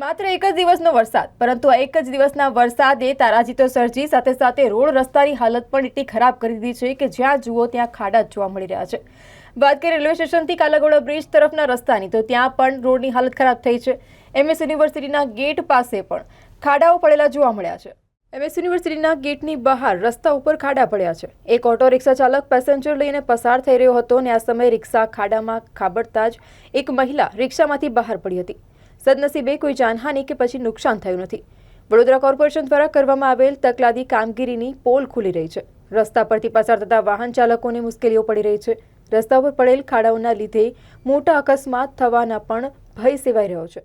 માત્ર એક જ દિવસનો વરસાદ, પરંતુ આ એક જ દિવસના વરસાદે તારાજીતો સર્જી, સાથે સાથે રોડ રસ્તાની હાલત પણ એટલી ખરાબ કરી દીધી છે કે જ્યાં જુઓ ત્યાં ખાડા જોવા મળી રહ્યા છે. વાત કરીએ રેલવે સ્ટેશનથી કાલાઘોડા બ્રિજ તરફના રસ્તાની, તો ત્યાં પણ રોડની હાલત ખરાબ થઈ છે. એમએસ યુનિવર્સિટીના ગેટ પાસે પણ ખાડાઓ પડેલા જોવા મળ્યા છે. એમએસ યુનિવર્સિટીના ગેટની બહાર રસ્તા ઉપર ખાડા પડ્યા છે. એક ઓટો રિક્ષા ચાલક પેસેન્જર લઈને પસાર થઈ રહ્યો હતો અને આ સમયે રિક્ષા ખાડામાં ખાબડતા જ એક મહિલા રિક્ષામાંથી બહાર પડી હતી. સદનસીબે કોઈ જાનહાનિ કે પછી નુકસાન થયું નથી. વડોદરા કોર્પોરેશન દ્વારા કરવામાં આવેલ તકલાદી કામગીરીની પોલ ખુલી રહી છે. રસ્તા પરથી પસાર થતા વાહન ચાલકોને મુશ્કેલીઓ પડી રહી છે. રસ્તા પર પડેલ ખાડાઓના લીધે મોટા અકસ્માત થવાના પણ ભય સેવાઈ રહ્યો છે.